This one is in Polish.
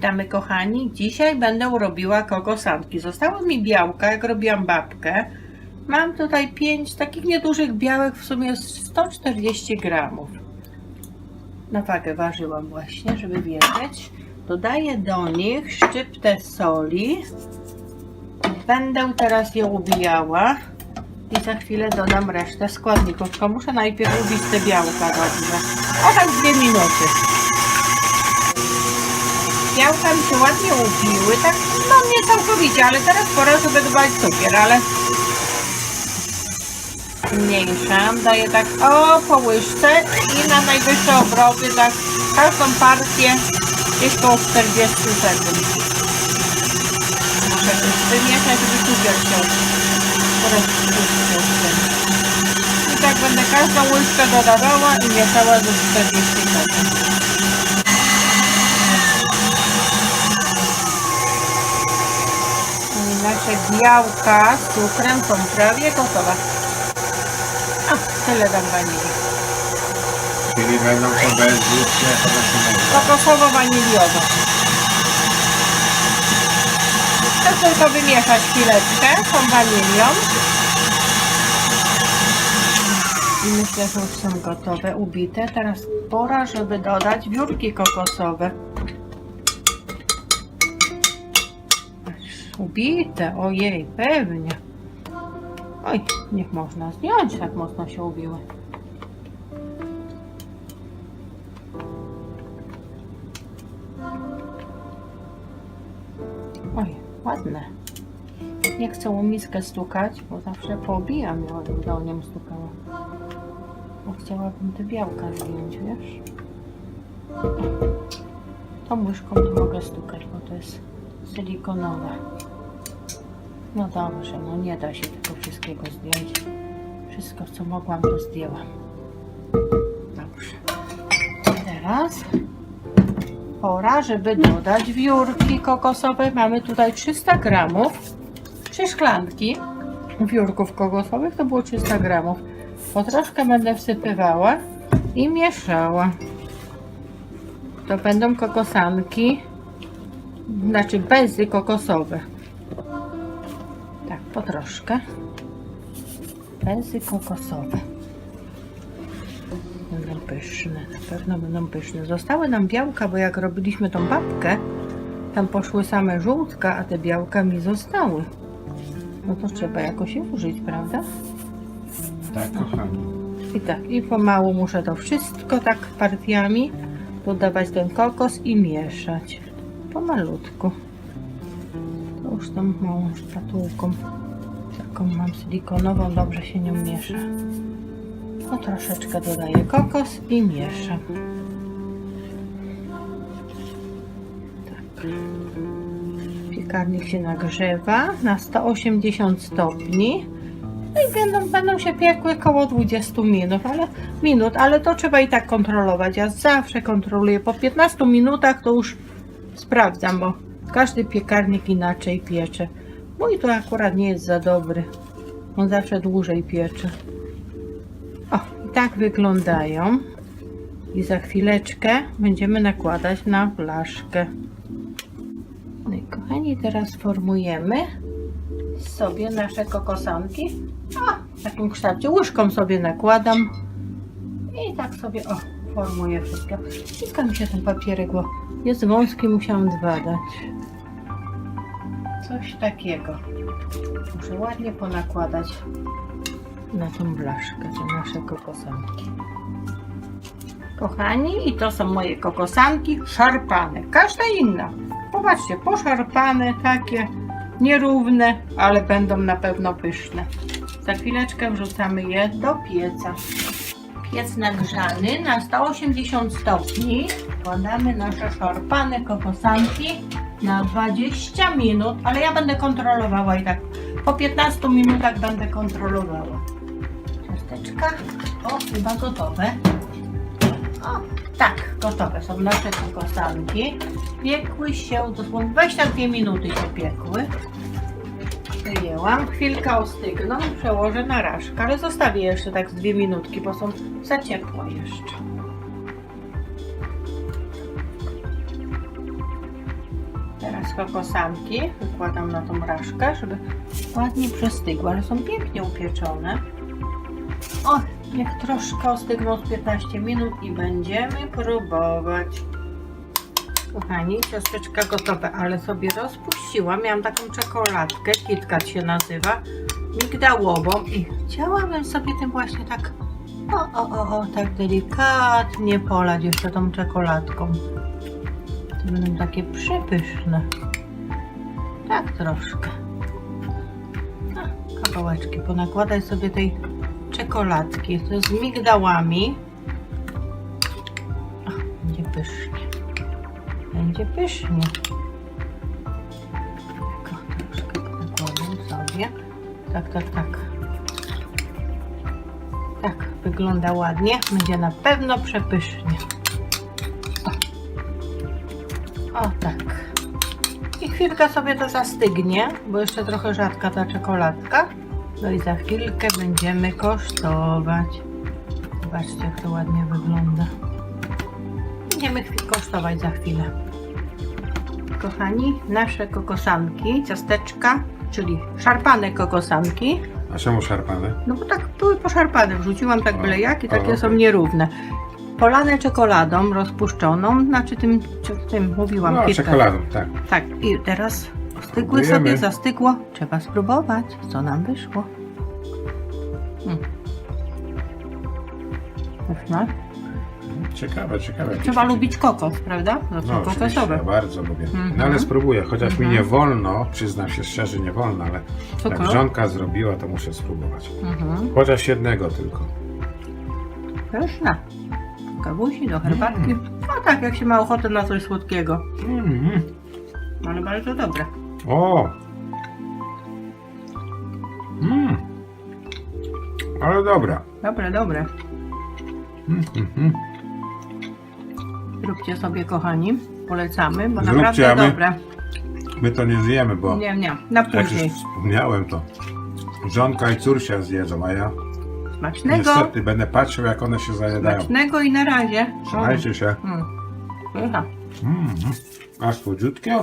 Witamy kochani. Dzisiaj będę robiła kokosanki. Zostało mi białka, jak robiłam babkę. Mam tutaj 5 takich niedużych białek, w sumie 140 gramów. Na wagę ważyłam właśnie, żeby wiedzieć. Dodaję do nich szczyptę soli. Będę teraz je ubijała i za chwilę dodam resztę składników. Tylko muszę najpierw ubić te białka dobrze. O tak dwie minuty. Białka mi się ładnie ubiły, tak no nie całkowicie, ale teraz pora, żeby dodać cukier, ale zmniejszam, daję tak o po łyżce i na najwyższe obroty, tak każdą partię gdzieś koło 40 sekund. Muszę wymieszać, żeby cukier się. I tak będę każdą łyżkę dodawała i mieszała do 40 sekund. Nasze białka z cukrem są prawie gotowe. A, tyle dam wanilii. Czyli będą to bez jeszcze Kokosowo-waniliowe. Chcę tylko wymieszać chwileczkę tą wanilią. I myślę, że już są gotowe, ubite. Teraz pora, żeby dodać wiórki kokosowe. Ubite, ojej, pewnie. Oj, niech można zdjąć, tak mocno się ubiły. Oj, ładne. Nie chcę o miskę stukać, bo zawsze poobijam ją, jak do nią stukała. Bo chciałabym te białka zdjąć, wiesz? Tą łyżką nie mogę stukać, bo to jest silikonowe. No dobrze, no nie da się tego wszystkiego zdjąć. Wszystko, co mogłam, to zdjęłam. Dobrze. Teraz pora, żeby dodać wiórki kokosowe. Mamy tutaj 300 gramów. Trzy szklanki wiórków kokosowych to było 300 gramów. Po troszkę będę wsypywała i mieszała. To będą kokosanki, znaczy bezy kokosowe. Tak, po troszkę. Bezy kokosowe. Będą pyszne, na pewno będą pyszne. Zostały nam białka, bo jak robiliśmy tą babkę, tam poszły same żółtka, a te białka mi zostały. No to trzeba jakoś je użyć, prawda? Tak, kochani. I tak, i pomału muszę to wszystko tak partiami dodawać ten kokos i mieszać. Pomalutku. To już tą małą szpatułką, taką mam silikonową, dobrze się nią miesza. No troszeczkę dodaję kokos i mieszam. Tak. Piekarnik się nagrzewa na 180 stopni. No i będą, będą się piekły około 20 minut, ale minut, ale to trzeba i tak kontrolować. Ja zawsze kontroluję. Po 15 minutach to już sprawdzam, bo każdy piekarnik inaczej piecze. Mój to akurat nie jest za dobry. On zawsze dłużej piecze. O, i tak wyglądają. I za chwileczkę będziemy nakładać na flaszkę. No i kochani, teraz formujemy sobie nasze kokosanki. A, w takim kształcie łyżką sobie nakładam. I tak sobie, o, formuję wszystko. Ściska mi się ten papierek, bo jest wąski, musiałam dwa dać. Coś takiego. Muszę ładnie ponakładać na tą blaszkę, te nasze kokosanki. Kochani, i to są moje kokosanki szarpane. Każda inna. Popatrzcie, poszarpane, takie nierówne, ale będą na pewno pyszne. Za chwileczkę wrzucamy je do pieca. Piec nagrzany na 180 stopni. Wkładamy nasze szarpane kokosanki na 20 minut, ale ja będę kontrolowała i tak po 15 minutach będę kontrolowała. Ciasteczka, o chyba gotowe. O, tak, gotowe są nasze kokosanki. Piekły się, dosłownie 22 minuty się piekły. Wyjęłam, chwilkę ostygną, przełożę na raszkę, ale zostawię jeszcze tak z dwie minutki, bo są za ciepłe jeszcze. Z kokosanki. Wykładam na tą raszkę, żeby ładnie przestygły, ale są pięknie upieczone. O, niech troszkę ostygną z 15 minut i będziemy próbować. Kochani, ciasteczka gotowe, ale sobie rozpuściłam. Miałam taką czekoladkę, KitKat się nazywa, migdałową i chciałabym sobie tym właśnie tak, o, o, o, o tak delikatnie polać jeszcze tą czekoladką. To będą takie przepyszne. Tak troszkę. A, kawałeczki ponakładaj sobie tej czekoladki. To z migdałami. O, będzie pysznie. Będzie pysznie. Tak. Tak, tak, tak. Tak, wygląda ładnie. Będzie na pewno przepysznie. O, tak. I chwilkę sobie to zastygnie, bo jeszcze trochę rzadka ta czekoladka. No i za chwilkę będziemy kosztować. Zobaczcie, jak to ładnie wygląda. Będziemy kosztować za chwilę. Kochani, nasze kokosanki, ciasteczka, czyli szarpane kokosanki. A czemu szarpane? No bo tak były poszarpane, wrzuciłam tak byle jak i o, takie są nierówne. Polane czekoladą rozpuszczoną, znaczy tym, czy- tym mówiłam, No, czekoladą, tak. Tak, i teraz stygły Próbujemy. sobie, zastygło. Trzeba spróbować, co nam wyszło. Hmm. Pyszne. Ciekawe, ciekawe. Trzeba lubić kokos, prawda? No, są No, oczywiście, kokosowe. ja bardzo lubię. Mhm. No ale spróbuję, chociaż mi Mhm. nie wolno, przyznam się szczerze, nie wolno, ale jak Cukru. żonka zrobiła, to muszę spróbować. Mhm. Chociaż jednego tylko. Pyszne. Kawusi do herbatki. No tak, jak się ma ochotę na coś słodkiego. Mm. Ale bardzo dobre. O! Mm. Ale dobra. Dobre, dobre. Mm, mm, mm. Zróbcie sobie, kochani. Polecamy, bo Zróbcie, naprawdę a my- dobre. My to nie zjemy, bo Nie, nie, na jak już później. wspomniałem, to żonka i córcia zjedzą, a ja Smacznego. niestety będę patrzył, jak one się zajadają. Smacznego i na razie. Trzymajcie się. Mm. Pycha. Mm. A słodziutkie?